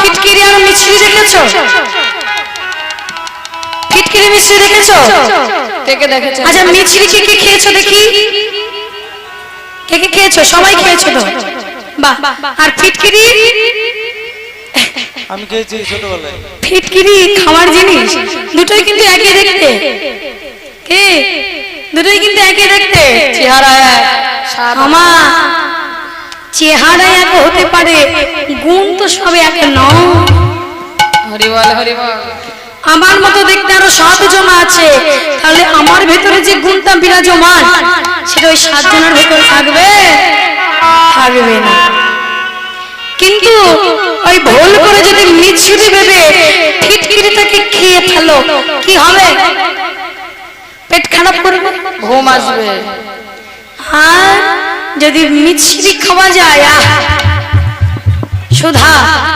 ফিটকিরি আর মিছরি দেখেছ? ফিটকিরি মিছরি দেখেছ? কে দেখেছে? আচ্ছা মিছরি কে কে খেয়েছো দেখি? কে কে খেয়েছো? সবাই খেয়েছো তো? বাহ আর ফিটকিরি আমি খেয়েছি ছোটবেলায়। ফিটকিরি খাওয়ার জিনিস? দুটোই কিন্তু একই দেখতে। কে? দুটোই কিন্তু একই দেখতে। চেহারা এক, স্বাদ আমা চেহারা এক হতে পারে। তো সবে এক নয় হরিবল হরিবল আমার মতো দেখতে আরও সাতজন আছে। তাহলে আমার ভেতরে যে গুণটা বিরাজমান সেটা ওই সাতজনের ভেতরে থাকবে? থাকবে না। কিন্তু ওই ভুল করে যদি মিছুরি ভেবে ফিটকিরিটাকে খেয়ে ফেলো কি হবে? পেট খারাপ করবে? ঘুম আসবে। আর যদি মিছরি খাওয়া যায় আহ, 就他。